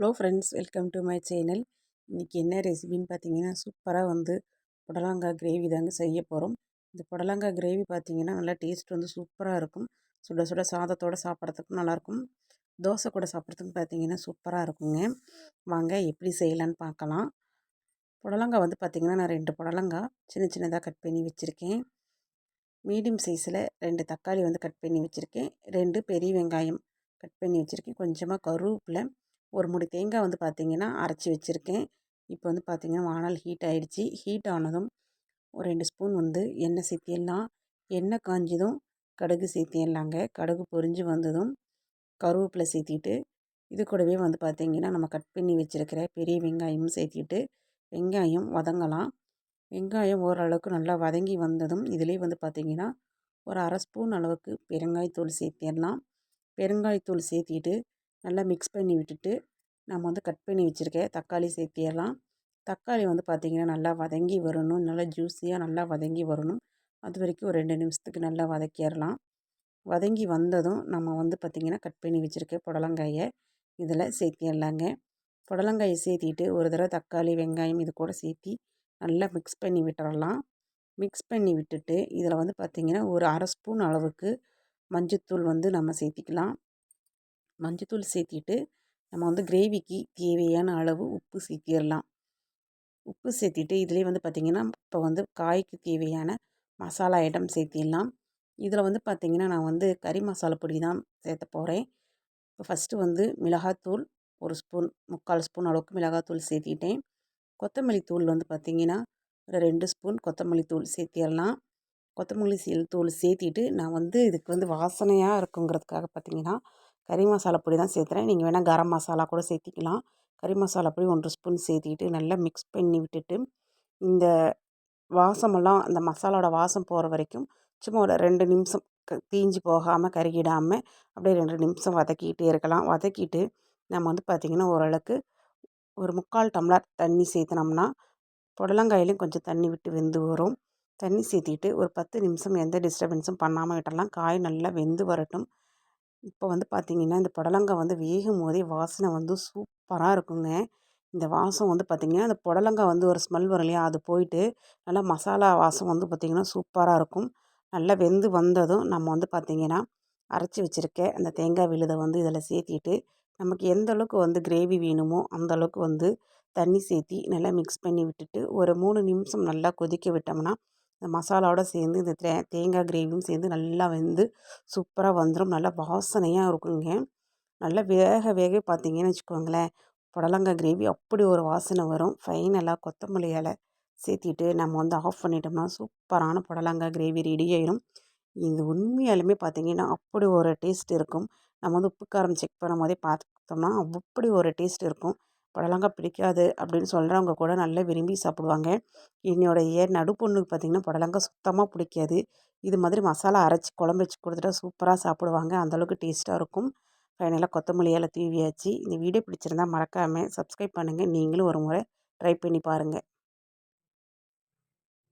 Hello friends welcome to my channel இன்றைக்கி என்ன ரெசிபின்னு பார்த்தீங்கன்னா சூப்பராக வந்து புடலங்காய் கிரேவி தாங்க செய்ய போகிறோம் இந்த புடலங்காய் கிரேவி பார்த்தீங்கன்னா நல்லா டேஸ்ட் வந்து சூப்பராக இருக்கும். சுட சுட சாதத்தோடு சாப்பிட்றதுக்கும் நல்லாயிருக்கும். தோசை கூட சாப்பிட்றதுக்கும் பார்த்தீங்கன்னா சூப்பராக இருக்குங்க. வாங்க எப்படி செய்யலான்னு பார்க்கலாம் புடலங்காய் வந்து பார்த்திங்கன்னா நான் ரெண்டு புடலங்காய் சின்ன சின்னதாக கட் பண்ணி வச்சுருக்கேன். மீடியம் சைஸில் ரெண்டு தக்காளி வந்து கட் பண்ணி வச்சுருக்கேன். ரெண்டு பெரிய வெங்காயம் கட் பண்ணி வச்சுருக்கேன். கொஞ்சமாக கருவேப்பிலை ஒரு முடி தேங்காய் வந்து பார்த்திங்கன்னா அரைச்சி வச்சுருக்கேன். இப்போ வந்து பார்த்திங்கன்னா வானல் ஹீட் ஆகிடுச்சி ஹீட் ஆனதும் ஒரு ரெண்டு ஸ்பூன் வந்து எண்ணெய் சேர்த்திடலாம். எண்ணெய் காஞ்சதும் கடுகு சேர்த்திடலாங்க. கடுகு பொரிஞ்சு வந்ததும் கருவேப்பிலை சேர்த்திட்டு இது கூடவே வந்து பார்த்திங்கன்னா நம்ம கட் பண்ணி வச்சுருக்கிற பெரிய வெங்காயமும் சேர்த்திட்டு வெங்காயம் வதங்கலாம். வெங்காயம் ஓரளவுக்கு நல்லா வதங்கி வந்ததும் இதிலே வந்து பார்த்திங்கன்னா ஒரு அரை ஸ்பூன் அளவுக்கு பெருங்காயத்தூள் சேர்த்திடலாம். பெருங்காயத்தூள் சேர்த்திட்டு நல்லா மிக்ஸ் பண்ணி விட்டுட்டு நம்ம வந்து கட் பண்ணி வச்சுருக்க தக்காளி சேர்த்திடலாம். தக்காளி வந்து பார்த்திங்கன்னா நல்லா வதங்கி வரணும். நல்லா ஜூஸியாக நல்லா வதங்கி வரணும். அது வரைக்கும் ஒரு ரெண்டு நிமிஷத்துக்கு நல்லா வதக்கிடலாம். வதங்கி வந்ததும் நம்ம வந்து பார்த்திங்கன்னா கட் பண்ணி வச்சுருக்க புடலங்காயை இதில் சேர்த்திடலாங்க. புடலங்காயை சேர்த்திட்டு ஒரு தடவை தக்காளி வெங்காயம் இது கூட சேர்த்தி நல்லா மிக்ஸ் பண்ணி விட்டுறலாம். மிக்ஸ் பண்ணி விட்டுட்டு இதில் வந்து பார்த்திங்கன்னா ஒரு அரை ஸ்பூன் அளவுக்கு மஞ்சத்தூள் வந்து நம்ம சேர்த்திக்கலாம். மஞ்சத்தூள் சேர்த்திட்டு நம்ம வந்து கிரேவிக்கு தேவையான அளவு உப்பு சேர்த்திடலாம் உப்பு சேர்த்திட்டு இதிலே வந்து பார்த்திங்கன்னா இப்போ வந்து காய்க்கு தேவையான மசாலா ஐட்டம் சேர்த்திடலாம் இதில் வந்து பார்த்திங்கன்னா நான் வந்து கறி மசாலா பொடி தான் சேர்த்த போகிறேன் இப்போ ஃபஸ்ட்டு வந்து மிளகாத்தூள் ஒரு ஸ்பூன் முக்கால் ஸ்பூன் அளவுக்கு மிளகாத்தூள் சேர்த்திட்டேன். கொத்தமல்லி தூள் வந்து பார்த்திங்கன்னா ஒரு ரெண்டு ஸ்பூன் கொத்தமல்லி தூள் சேர்த்திடலாம் கொத்தமல்லி தூள் சேர்த்திட்டு நான் வந்து இதுக்கு வந்து வாசனையாக இருக்குங்கிறதுக்காக பார்த்திங்கன்னா கறி மசாலா பொடி தான் சேர்த்துறேன். நீங்கள் வேணால் கரம் மசாலா கூட சேர்த்திக்கலாம். கறி மசாலா பொடி ஒன்று ஸ்பூன் சேர்த்திக்கிட்டு நல்லா மிக்ஸ் பண்ணி விட்டுட்டு இந்த வாசமெல்லாம் அந்த மசாலாவோட வாசம் போகிற வரைக்கும் சும்மா ஒரு ரெண்டு நிமிஷம் க தீஞ்சு போகாமல் கருகிடாமல் அப்படியே ரெண்டு நிமிஷம் வதக்கிக்கிட்டே இருக்கலாம். வதக்கிட்டு நம்ம வந்து பார்த்திங்கன்னா ஓரளவுக்கு ஒரு முக்கால் டம்ளர் தண்ணி சேர்த்துனோம்னா புடலங்காயிலையும் கொஞ்சம் தண்ணி விட்டு வெந்து வரும். தண்ணி சேர்த்திட்டு ஒரு பத்து நிமிஷம் எந்த டிஸ்டர்பன்ஸும் பண்ணாமல் விட்டலாம் காய் நல்லா வெந்து வரட்டும். இப்போ வந்து பார்த்திங்கன்னா இந்த புடலங்காய் வந்து வேகும் போதே வாசனை வந்து சூப்பராக இருக்குங்க. இந்த வாசம் வந்து பார்த்திங்கன்னா அந்த புடலங்காய் வந்து ஒரு ஸ்மெல் வரும் இல்லையா? அது போயிட்டு நல்லா மசாலா வாசம் வந்து பார்த்திங்கன்னா சூப்பராக இருக்கும். நல்லா வெந்து வந்ததும் நம்ம வந்து பார்த்திங்கன்னா அரைச்சி வச்சுருக்க அந்த தேங்காய் விழுதை வந்து இதில் சேர்த்திட்டு நமக்கு எந்த அளவுக்கு வந்து கிரேவி வேணுமோ அந்த அளவுக்கு வந்து தண்ணி சேர்த்தி நல்லா மிக்ஸ் பண்ணி விட்டுட்டு ஒரு மூணு நிமிஷம் நல்லா கொதிக்க விட்டோம்னா இந்த மசாலாவோடு சேர்ந்து இந்த தே தேங்காய் கிரேவியும் சேர்ந்து நல்லா வெந்து சூப்பராக வந்துடும் நல்லா வாசனையாக இருக்குங்க. நல்லா வேக வேக பார்த்தீங்கன்னு வச்சுக்கோங்களேன். புடலங்காய் கிரேவி அப்படி ஒரு வாசனை வரும். ஃபைனலாக கொத்தமல்லி இலை சேர்த்திட்டு நம்ம வந்து ஆஃப் பண்ணிட்டோம்னா சூப்பரான புடலங்காய் கிரேவி ரெடி ஆயிடும் இது உண்மையாலுமே பார்த்திங்கன்னா அப்படி ஒரு டேஸ்ட் இருக்கும். நம்ம வந்து உப்பு காரம் செக் பண்ணும் போதே பார்த்தோம்னா அப்படி ஒரு டேஸ்ட் இருக்கும். புடலங்காய் பிடிக்காது அப்படின்னு சொல்கிறவங்க கூட நல்லா விரும்பி சாப்பிடுவாங்க. என்னுடைய நடுப்பொண்ணுக்கு பார்த்திங்கன்னா புடலங்காய் சுத்தமாக பிடிக்காது. இது மாதிரி மசாலா அரைச்சி குழம்பு வச்சு கொடுத்துட்டா சூப்பராக சாப்பிடுவாங்க. அந்தளவுக்கு டேஸ்ட்டாக இருக்கும். ஃபைனலாக கொத்தமல்லி எல்லாம் தூவியாச்சு இந்த வீடியோ பிடிச்சிருந்தா மறக்காமல் சப்ஸ்கிரைப் பண்ணுங்கள் நீங்களும் ஒரு முறை ட்ரை பண்ணி பாருங்கள்